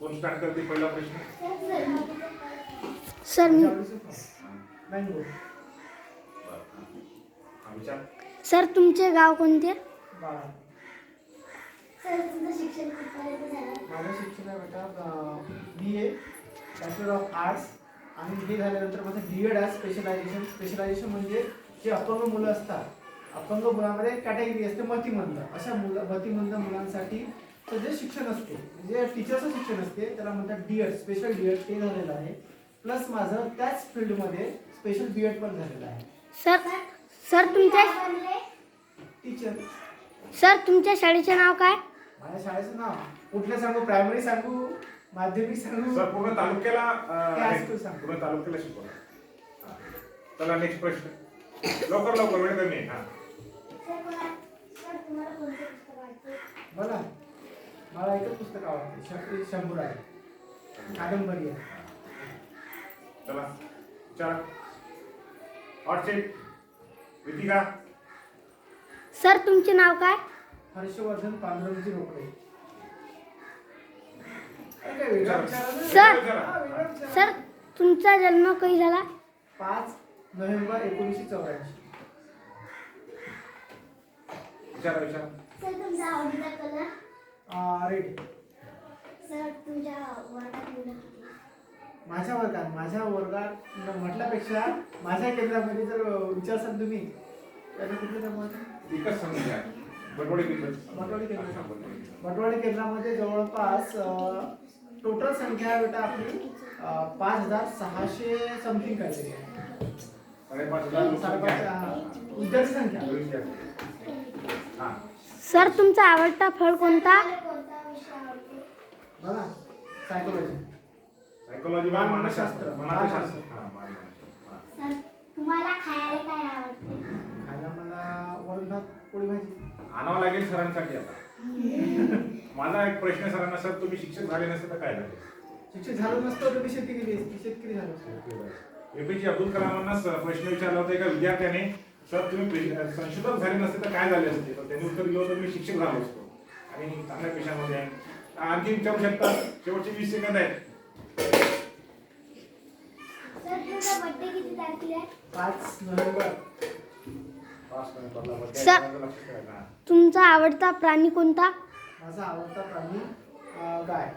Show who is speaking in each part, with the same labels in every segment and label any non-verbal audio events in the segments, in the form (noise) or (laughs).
Speaker 1: कोण स्टार्ट करते पहिला प्रश्न?
Speaker 2: सर मी सर तुमचे गाव कोणते?
Speaker 3: बाळा
Speaker 4: सर तुमचं शिक्षण कुठपर्यंत झालं
Speaker 3: माझं शिक्षण आहे बेटा B A bachelor of arts आणि बी झाल्यानंतर माझं डी एड आहे स्पेशलायझेशन स्पेशलायझेशन म्हणजे जे अपंग मुलं असतात अपंग मुलामध्ये कॅटेगरी असते मतिमंद. अशा मुलं मतिमंद मुलांसाठी जे शिक्षण असते जे टीचरचं शिक्षण असते त्याला म्हणतात D Ed special D Ed ते झालेलं आहे. प्लस माझं त्याच फील्डमध्ये स्पेशल बी एड पण झालेलं आहे.
Speaker 2: सर सर तुमच्या
Speaker 3: टीचर
Speaker 2: सर तुमच्या शाळेचे नाव काय?
Speaker 3: माझ्या शाळेचं नाव. कुठलं सांगू? प्रायमरी सांगू? माध्यमिक सांगू?
Speaker 1: सर पूर्ण तालुक्याला अं,
Speaker 3: सांग.
Speaker 1: पूर्ण तालुक्याला शिकवलं. हा. चला नेक्स्ट प्रश्न. लवकर लवकर वेळ कमी आहे. हा.
Speaker 3: मला मला एकच पुस्तक आवडते. श- शंभर आहे कादंबरी आहे.
Speaker 1: चला. विचार हॉट सीट विधिका
Speaker 2: सर तुमचे नाव काय?
Speaker 3: हर्षवर्धन पांडुरंगजी रोकडे. अरे काय वेगळा? विचार आहे ना?
Speaker 2: सर.
Speaker 3: हा, वेगळा विचार आहे.
Speaker 2: सर तुमचा जन्म कधी झाला?
Speaker 3: पाच नोव्हेंबर एकोणीसशे चौऱ्याऐंशी.
Speaker 1: विचारा विचारा.
Speaker 4: सर तुमचा आवडीचा कलर
Speaker 3: रेड
Speaker 4: सर तुमच्या वर्गात मुलं किती
Speaker 3: माझ्या वर्गात माझ्या वर्गात न- म्हटल्यापेक्षा माझ्या केंद्रामध्ये जर विचारसाल तुम्ही तर कुठे
Speaker 1: एकच बटवडी बिंदू
Speaker 3: बटवाडी केंद्र.
Speaker 1: हा, बटवडी बिंदू.
Speaker 3: बटवाडी केंद्रामध्ये जवळपास टोटल संख्या आहे बेटा आपली अ, पाच हजार सहाशे समथिंग काहीतरी आहे.
Speaker 1: साडेपाच हजार लोकसंख्या
Speaker 3: साडेपाच,
Speaker 1: आहे.
Speaker 3: हा. विद्यार्थी संख्या
Speaker 1: विद्यार्थी. हा
Speaker 2: सर तुमचा आवडता फळ कोणता?
Speaker 4: तुम्हाला कोणता विषय आवडतो
Speaker 3: बघा सायकोलॉजी
Speaker 1: सायकोलॉजी
Speaker 3: बाल
Speaker 1: मानसशास्त्र
Speaker 3: मानसशास्त्र.
Speaker 1: मानसशास्त्र बालमानसशास्त्र.
Speaker 4: सर तुम्हाला खायला काय आवडते?
Speaker 3: खायला मला वरण भात पोळी भाजी
Speaker 1: आणावं लागेल सरांसाठी आता. (laughs) माझा एक प्रश्न आहे सरांना सर तुम्ही शिक्षक झाले नसते तर काय झाले?
Speaker 3: शिक्षक झालं नसतं तर मी शेती केली असती. शेतकरी झालो असतो.
Speaker 1: एपीजे अब्दुल कलामांना स- प्रश्न विचारला होता एका विद्यार्थ्याने सर तुम्ही संशोधक झाले नसते तर काय झाले असते? तर त्यांनी उत्तर दिलं होतं मी शिक्षक झालो असतो. आणि चांगल्या पेशामध्ये आहे. आणखी विचारू शकता शेवटचे वीस सेकंद आहेत.
Speaker 4: सर तुमचा
Speaker 2: आवडता प्राणी कोणता?
Speaker 3: माझा आवडता प्राणी गाय.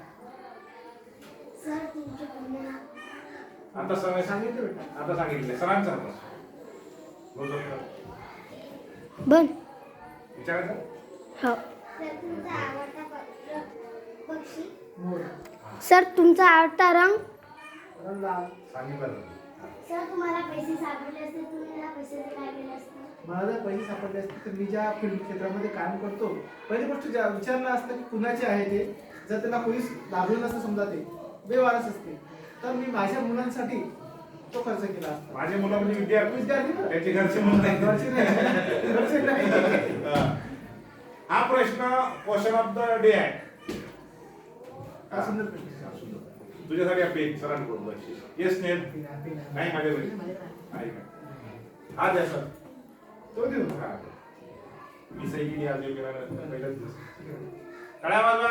Speaker 1: आता सर
Speaker 3: सांगितलं बेटा.
Speaker 1: आता सांगितलं. सरांचा.
Speaker 2: बन हो.
Speaker 4: सर तुमचा आवडता
Speaker 2: रंग.
Speaker 4: सर तुम्हाला पैसे सापडले असते तुम्ही या पैशाचं काय केलं असतं?
Speaker 3: मला जर पैसे सापडले असते तर मी ज्या फील्ड क्षेत्रामध्ये काम करतो पहिली गोष्ट ज्या विचारलं असतं की कुणाचे आहे ते जर त्याला पोलीस लागलं नसतं समजा ते बेवारस असते. तर मी माझ्या मुलांसाठी तो खर्च केला असता
Speaker 1: माझे मुलं म्हणजे विद्यार्थी
Speaker 3: विद्यार्थी ना?
Speaker 1: त्याचे घरचे मुलं नाही.
Speaker 3: घरचे नाही. घरचे नाही.
Speaker 1: हा. हा प्रश्न क्वेश्चन ऑफ द डे आहे
Speaker 3: हा, सुंदर प्रश्न.
Speaker 1: तुझ्यासाठी आपली एक सरांकडून बक्षीस येस नेल नाही माझ्या का हा द्या सर
Speaker 3: तो देऊ
Speaker 1: हा. मी सही केली आज दिवस काळ्या वाजवा